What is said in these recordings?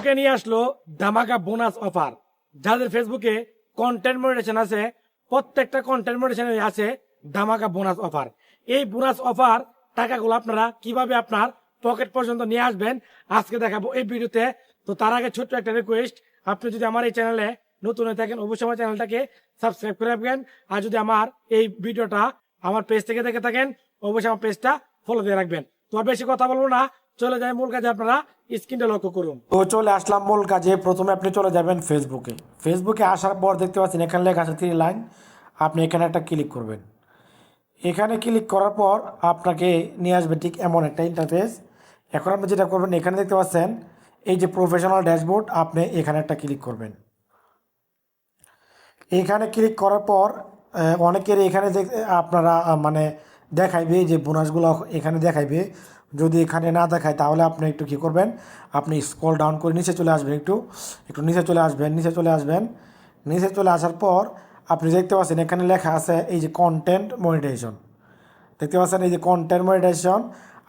ফেসবুকে নিয়ে আসলো ধামাকা বোনাস অফার। যাদের ফেসবুকে কন্টেন্ট মনিটেশন আছে, প্রত্যেকটা কন্টেন্ট মনিটেশনে আছে ধামাকা বোনাস অফার। এই বোনাস অফার টাকাগুলো আপনারা কীভাবে আপনার পকেট পর্যন্ত নিয়ে আসবেন, আজকে দেখাবো এই ভিডিওতে। তো তার আগে ছোট্ট একটা রিকোয়েস্ট আপনি যদি আমার এই চ্যানেলে নতুন হয়ে থাকেন, অবশ্যই আমার চ্যানেলটাকে সাবস্ক্রাইব করে রাখবেন। আর যদি আমার এই ভিডিওটা আমার পেজ থেকে দেখে থাকেন, অবশ্যই আমার পেজটা ফলো দিয়ে রাখবেন। তো বেশি কথা বলব না চলে যায় মূল কাজে আপনারা স্ক্রিনটা লক্ষ্য করুন। তো চলে আসলাম মূল কাজে। প্রথমে আপনি চলে যাবেন ফেসবুকে ফেসবুকে আসার পর দেখতে পাচ্ছেন এখানে লেখা আছে থ্রি লাইন আপনি এখানে একটা ক্লিক করবেন। এখানে ক্লিক করার পর আপনাকে নিয়ে আসবে ঠিক এমন একটা ইন্টারফেস এখন আপনি যেটা করবেন, এখানে দেখতে পাচ্ছেন এই যে প্রফেশনাল ড্যাশবোর্ড আপনি এখানে একটা ক্লিক করবেন। এখানে ক্লিক করার পর অনেকের এখানে আপনারা মানে দেখাইবে যে বোনাসগুলো এখানে দেখাইবে। যদি এখানে না দেখায়, তাহলে আপনি একটু কী করবেন? আপনি স্ক্রল ডাউন করে নিচে চলে আসবেন একটু। একটু নিচে চলে আসবেন, নিচে চলে আসবেন। নিচে চলে আসার পর আপনি দেখতে পাচ্ছেন এখানে লেখা আছে এই যে কন্টেন্ট মনিটাইজেশন দেখতে পাচ্ছেন এই যে কন্টেন্ট মনিটাইজেশন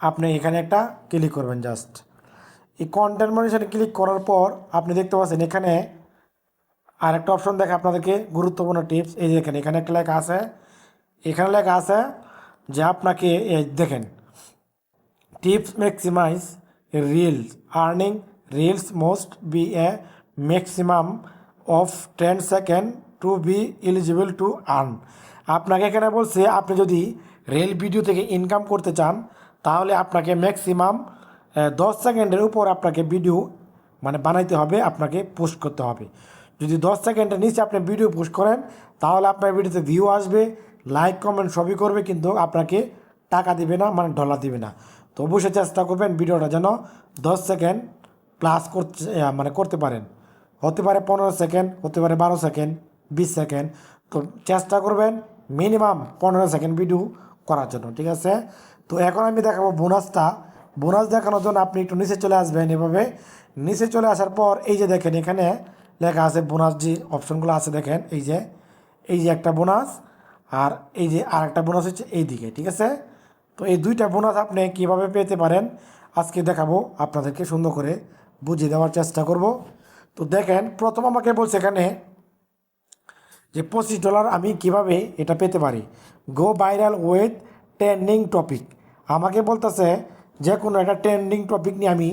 আপনি এখানে একটা ক্লিক করবেন জাস্ট এই কন্টেন্ট মনিটাইজেশনে ক্লিক করার পর আপনি দেখতে পাচ্ছেন এখানে আর একটা অপশন দেখে আপনাদেরকে গুরুত্বপূর্ণ টিপস এই দেখেন, এখানে একটা লেখা আছে। এখানে লেখা আছে যে আপনাকে দেখেন tips maximise reels. Earning reels must be a maximum of ten second to be eligible to earn. আপনাকে এখানে বলছে, আপনি যদি রিল ভিডিও থেকে ইনকাম করতে চান, তাহলে আপনাকে ম্যাক্সিমাম দশ সেকেন্ডের উপর আপনাকে ভিডিও মানে বানাইতে হবে, আপনাকে পোস্ট করতে হবে। যদি দশ সেকেন্ডের নিচে আপনি ভিডিও পোস্ট করেন, তাহলে আপনার ভিডিওতে ভিউ আসবে লাইক কমেন্ট সবই করবে, কিন্তু আপনাকে টাকা দিবে না মানে ডলার দিবে না। তো অবশ্যই চেষ্টা করবেন ভিডিওটা যেন দশ সেকেন্ড প্লাস করতে মানে করতে পারেন। হতে পারে পনেরো সেকেন্ড, হতে পারে বারো সেকেন্ড, বিশ সেকেন্ড। তো চেষ্টা করবেন মিনিমাম পনেরো সেকেন্ড ভিডিও করার জন্য, ঠিক আছে? তো এখন আমি দেখাবো বোনাসটা বোনাস দেখানোর জন্য আপনি একটু নিচে চলে আসবেন এভাবে। নিচে চলে আসার পর এই যে দেখেন এখানে লেখা আছে বোনাস যে অপশনগুলো আছে দেখেন, এই যে এই যে একটা বোনাস আর এই যে আর একটা বোনাস হচ্ছে এই দিকে ঠিক আছে? তো এই দুইটা বোনাস আপনি কীভাবে পেতে পারেন, আজকে দেখাবো, আপনাদেরকে সুন্দর করে বুঝিয়ে দেওয়ার চেষ্টা করব। তো দেখেন, প্রথম আমাকে বলছে এখানে যে পঁচিশ ডলার আমি কীভাবে এটা পেতে পারি। Go viral with trending topic আমাকে বলতেছে যে কোনো একটা ট্রেন্ডিং টপিক নিয়ে আমি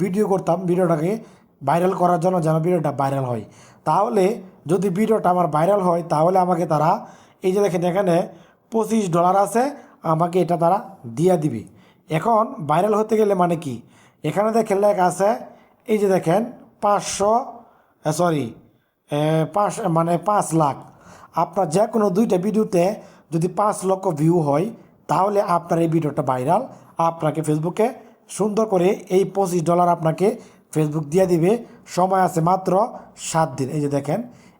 ভিডিও করতাম, ভিডিওটাকে ভাইরাল করার জন্য যেন ভিডিওটা ভাইরাল হয়। তাহলে যদি ভিডিওটা আমার ভাইরাল হয়, তাহলে আমাকে তারা, এই যে দেখেন এখানে পঁচিশ ডলার আছে আমাকে এটা তারা দিয়ে দিবে। এখন ভাইরাল হতে গেলে মানে কি? এখানে দেখেন লেখা আছে, এই যে দেখেন, পাঁচশো সরি পাঁচ মানে পাঁচ লাখ। আপনার যে কোনো দুইটা ভিডিওতে যদি পাঁচ লক্ষ ভিউ হয়, তাহলে আপনার এই ভিডিওটা ভাইরাল আপনাকে ফেসবুকে সুন্দর করে এই পঁচিশ ডলার আপনাকে ফেসবুক দিয়ে দিবে। সময় আছে মাত্র সাত দিন। এই যে দেখেন,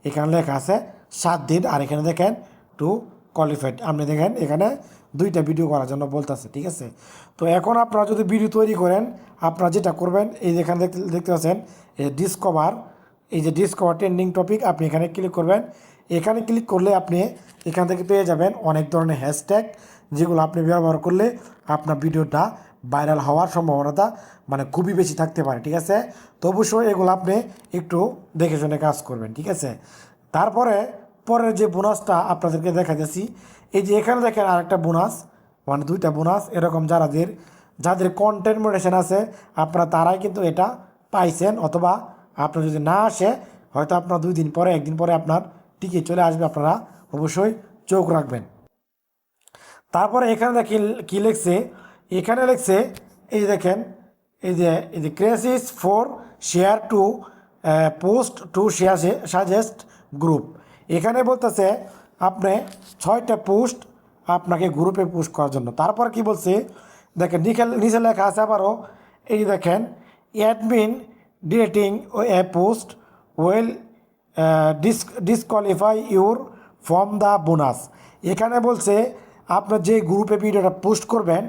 এখানে লেখা আছে সাত দিন। আর এখানে দেখেন টু কোয়ালিফাইড আপনি দেখেন, এখানে দুইটা ভিডিও করার জন্য বলতেছে, ঠিক আছে? তো এখন আপনারা যদি ভিডিও তৈরি করেন, আপনারা যেটা করবেন, এই যে এখানে দেখতে দেখতে পাচ্ছেন, এই ডিসকভার এই যে ডিসকভার ট্রেন্ডিং টপিক আপনি এখানে ক্লিক করবেন। এখানে ক্লিক করলে আপনি এখান থেকে পেয়ে যাবেন অনেক ধরনের হ্যাশট্যাগ যেগুলো আপনি ব্যবহার করলে আপনার ভিডিওটা ভাইরাল হওয়ার সম্ভাবনাটা মানে খুবই বেশি থাকতে পারে, ঠিক আছে? তো অবশ্যই এগুলো আপনি একটু দেখে শুনে কাজ করবেন, ঠিক আছে? তারপরে পরের যে বোনাসটা আপনাদেরকে দেখা যাচ্ছি এই যে এখানে দেখেন আরেকটা বোনাস মানে দুইটা বোনাস, এরকম যারাদের যাদের কন্টেন্ট মোডেশন আছে, আপনারা তারাই কিন্তু এটা পাইছেন, অথবা আপনার যদি না আসে, হয়তো আপনার দুই দিন পরে, একদিন পরে আপনার টিকে চলে আসবে, আপনারা অবশ্যই চোখ রাখবেন। তারপরে এখানে দেখি কী লিখছে? এখানে লিখছে, এই যে দেখেন, এই যে এই যে crisis for share to post to share suggest group এখানে বলতেছে, আপনি ছয়টা পোস্ট আপনাকে গ্রুপে পোস্ট করার জন্য। তারপর কি বলছে? দেখেন নিচে নিচে লেখা আছে আবারও, এই দেখেন, admin deleting a post will dis disqualify your from the bonus. এখানে বলছে, আপনার যে গ্রুপে ভিডিওটা পোস্ট করবেন,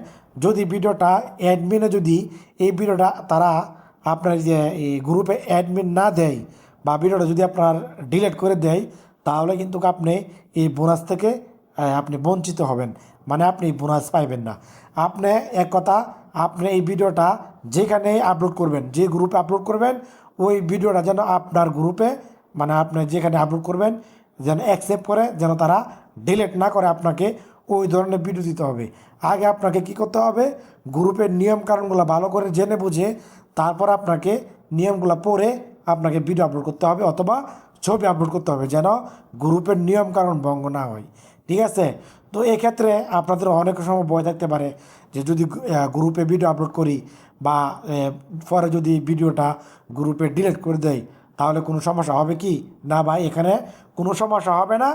যদি ভিডিওটা অ্যাডমিনে যদি এই ভিডিওটা তারা আপনার যে গ্রুপে অ্যাডমিন না দেয় বা ভিডিওটা যদি আপনার ডিলিট করে দেয় তাহলে কিন্তু আপনি এই বোনাস থেকে আপনি বঞ্চিত হবেন। মানে আপনি এই বোনাস পাইবেন না। আপনি এক কথা, আপনি এই ভিডিওটা যেখানে আপলোড করবেন, যে গ্রুপে আপলোড করবেন, ওই ভিডিওটা যেন আপনার গ্রুপে মানে আপনি যেখানে আপলোড করবেন, যেন অ্যাকসেপ্ট করে, যেন তারা ডিলিট না করে আপনাকে ওই ধরনের ভিডিও দিতে হবে। আগে আপনাকে কি করতে হবে? গ্রুপের নিয়ম কারণগুলো ভালো করে জেনে বুঝে, তারপর আপনাকে নিয়মগুলো পড়ে আপনাকে ভিডিও আপলোড করতে হবে, অথবা ছবি আপলোড করতে হবে যেন গ্রুপের নিয়ম কারণ ভঙ্গ না হয়। ঠিক আছে? তো এক্ষেত্রে আপনাদের অনেক সময় ভয় থাকতে পারে যে যদি গ্রুপে ভিডিও আপলোড করি বা পরে যদি ভিডিওটা গ্রুপে ডিলিট করে দেয় তাহলে কোনো সমস্যা হবে কি? না ভাই, এখানে কোনো সমস্যা হবে না।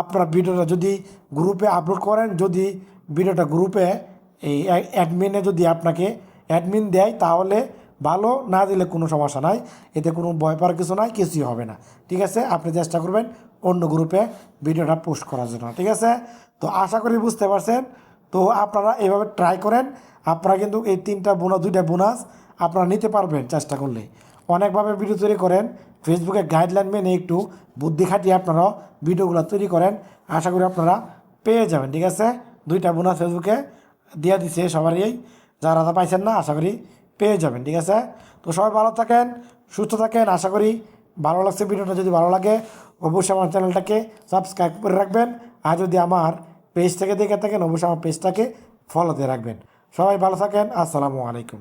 আপনার ভিডিওটা যদি গ্রুপে আপলোড করেন, যদি ভিডিওটা গ্রুপে এই অ্যাডমিনে যদি আপনাকে অ্যাডমিন দেয়, তাহলে ভালো, না দিলে কোনো সমস্যা নাই। এতে কোনো ভয় পাওয়ার কিছু নাই, কিছুই হবে না। ঠিক আছে? আপনি চেষ্টা করবেন অন্য গ্রুপে ভিডিওটা পোস্ট করার জন্য, ঠিক আছে? তো আশা করি বুঝতে পারছেন। তো আপনারা এভাবে ট্রাই করেন। আপনারা কিন্তু এই তিনটা বোনাস দুইটা বোনাস আপনারা নিতে পারবেন চেষ্টা করলে। অনেকভাবে ভিডিও তৈরি করেন। ফেসবুকে গাইডলাইন মেনে একটু বুদ্ধি খাটিয়ে আপনারা ভিডিওগুলো তৈরি করেন। আশা করি আপনারা পেয়ে যাবেন, ঠিক আছে? দুইটা বোনাস ফেসবুকে দিয়ে দিছে সবারই। যারা তা পাইছেন না, আশা করি পেয়ে যাবেন, ঠিক আছে? তো সবাই ভালো থাকেন, সুস্থ থাকেন, আশা করি ভালো লাগছে ভিডিওটা। যদি ভালো লাগে, অবশ্যই আমার চ্যানেলটাকে সাবস্ক্রাইব করে রাখবেন। আর যদি আমার পেজ থেকে দেখে থাকেন, অবশ্যই আমার পেজটাকে ফলো দিয়ে রাখবেন। সবাই ভালো থাকেন, আসসালামু আলাইকুম।